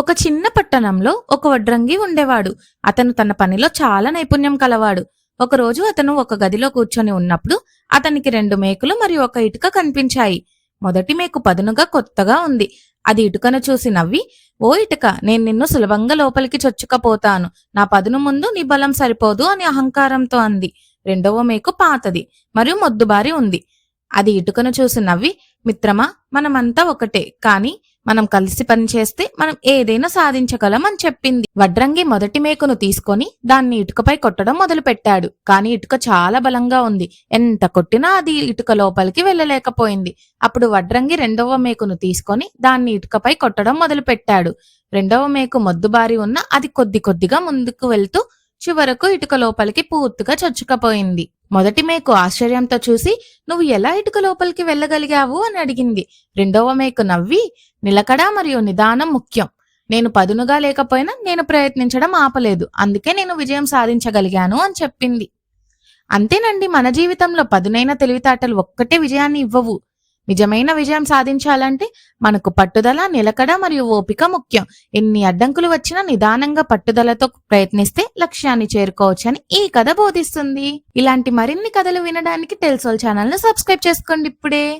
ఒక చిన్న పట్టణంలో ఒక వడ్రంగి ఉండేవాడు. అతను తన పనిలో చాలా నైపుణ్యం కలవాడు. ఒకరోజు అతను ఒక గదిలో కూర్చొని ఉన్నప్పుడు అతనికి రెండు మేకులు మరియు ఒక ఇటుక కనిపించాయి. మొదటి మేకు పదునుగా కొత్తగా ఉంది. అది ఇటుకను చూసి నవ్వి ఓ ఇటుక నేను నిన్ను సులభంగా లోపలికి చొచ్చుకపోతాను. నా పదును ముందు నీ బలం సరిపోదు అని అహంకారంతో అంది. రెండవ మేకు పాతది మరియు మొద్దుబారి ఉంది. అది ఇటుకను చూసి నవ్వి మిత్రమా మనమంతా ఒకటే. కానీ మనం కలిసి పనిచేస్తే మనం ఏదైనా సాధించగలం అని చెప్పింది. వడ్రంగి మొదటి మేకును తీసుకొని దాన్ని ఇటుకపై కొట్టడం మొదలు పెట్టాడు కానీ ఇటుక చాలా బలంగా ఉంది. ఎంత కొట్టినా అది ఇటుక లోపలికి వెళ్ళలేకపోయింది. అప్పుడు వడ్రంగి రెండవ మేకును తీసుకొని దాన్ని ఇటుకపై కొట్టడం మొదలు పెట్టాడు రెండవ మేకు మొద్దుబారి ఉన్న అది కొద్ది కొద్దిగా ముందుకు వెళ్తూ చివరకు ఇటుక లోపలికి పూర్తిగా చొచ్చుకపోయింది. మొదటి మేకు ఆశ్చర్యంతో చూసి నువ్వు ఎలా ఇటుక లోపలికి వెళ్ళగలిగావు? అని అడిగింది. రెండవ మేకు నవ్వి నిలకడ మరియు నిదానం ముఖ్యం. నేను పదునుగా లేకపోయినా నేను ప్రయత్నించడం ఆపలేదు. అందుకే నేను విజయం సాధించగలిగాను అని చెప్పింది. అంతేనండి మన జీవితంలో పదునైన తెలివితేటలు ఒక్కటే విజయాన్ని ఇవ్వవు. నిజమైన విజయం సాధించాలంటే మనకు పట్టుదల నిలకడ మరియు ఓపిక ముఖ్యం. ఎన్ని అడ్డంకులు వచ్చినా నిదానంగా పట్టుదలతో ప్రయత్నిస్తే లక్ష్యాన్ని చేరుకోవచ్చని ఈ కథ బోధిస్తుంది. ఇలాంటి మరిన్ని కథలు వినడానికి తెలుసోల్ ఛానల్ను సబ్స్క్రైబ్ చేసుకోండి ఇప్పుడే.